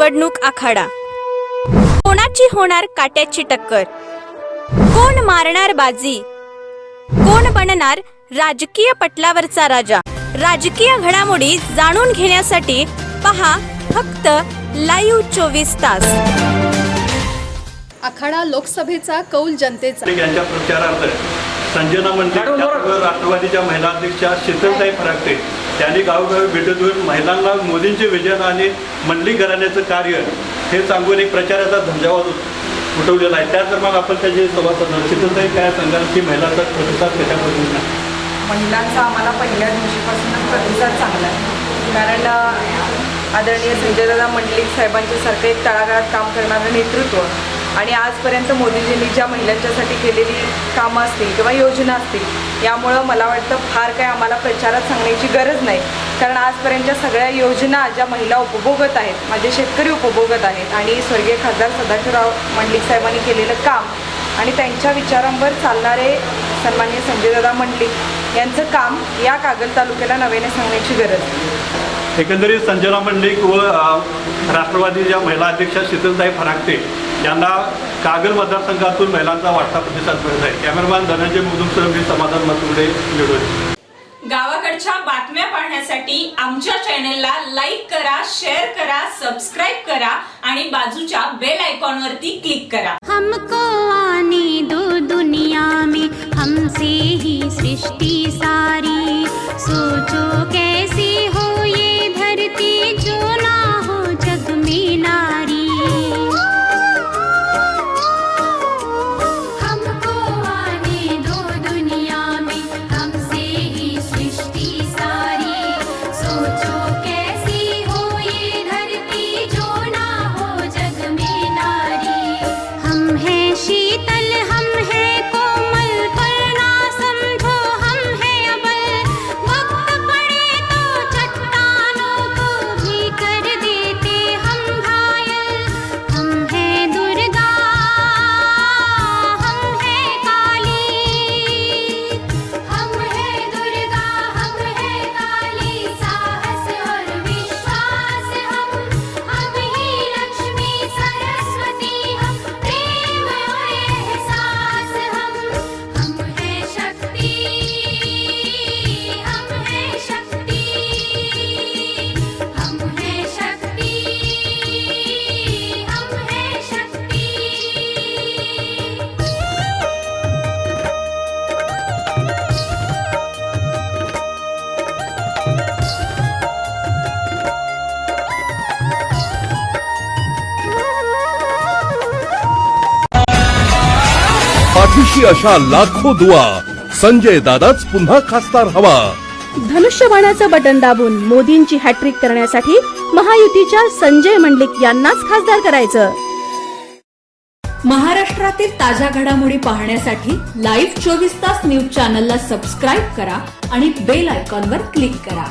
निवडणूक आखाडा. कोणाची होणार काट्याची टक्कर? कोण मारणार बाजी? कोण बनणार राजकीय पटलावरचा राजा? राजकीय घडामोडी जाणून घेण्यासाठी पहा फक्त लाईव्ह चोवीस तास. आखाडा लोकसभेचा कौल जनतेचा. यांच्या प्रचारार्थ संजना त्याचबरोबर राष्ट्रवादीच्या महिला अध्यक्षा शीतलताई फराकटे त्यांनी गावोगावी भेट देऊन महिलांना मोदींचे विजन आणि मंडली घराण्याचं कार्य हे सांगून एक प्रचाराचा झंझावात उठवलेला आहे. त्याच मग आपण त्याचे संवाद साधणार शीतलताई काय सांगाल? की महिलांचा प्रतिसाद कशापासून महिलांचा आम्हाला पहिल्या दिवशीपासूनच प्रतिसाद चांगला आहे. कारण अ, आदरणीय संजयदादा मंडलिक साहेबांच्या सारखं एक तळागाळात काम करणारं नेतृत्व आणि आजपर्यंत मोदीजींनी ज्या महिलांच्यासाठी केलेली कामं असतील किंवा योजना असतील यामुळं मला वाटतं फार काय आम्हाला प्रचारात सांगण्याची गरज नाही. कारण आजपर्यंतच्या सगळ्या योजना ज्या महिला उपभोगत आहेत माझे शेतकरी उपभोगत आहेत आणि स्वर्गीय खासदार सदाशिवराव मंडलिक साहेबांनी केलेलं काम आणि त्यांच्या विचारांवर चालणारे सन्मान्य संजयदादा मंडलिक यांचं काम या कागल तालुक्याला नव्याने सांगण्याची गरज एकंदरीत संजना मंडलिक व राष्ट्रवादीच्या महिला अध्यक्षा शीतलताई फराकटे यांना कागल मतदारसंघातून महिलांचा वाढता प्रतिसाद मिळत आहे. कॅमेरामॅन धनंजय मुदुमसह मी समाधान मतुडे निवडून गावाकडच्या बातम्या पाहण्यासाठी आमच्या चॅनलला लाईक करा शेअर करा सबस्क्राईब करा आणि बाजूच्या बेल आयकॉनवरती क्लिक करा. हमको आने दो दुनिया में हमसे ही सृष्टि सारी पाठीशी अशा लाखो दुआ संजय दादाच पुन्हा खासदार हवा. धनुष्यबाणाचं बटन दाबून मोदींची हॅट्रिक करण्यासाठी महायुतीच्या संजय मंडलिक यांनाच खासदार करायचं. महाराष्ट्रातील ताज्या घडामोडी पाहण्यासाठी लाईव्ह चोवीस तास न्यूज चॅनलला सबस्क्राईब करा आणि बेल आयकॉनवर क्लिक करा.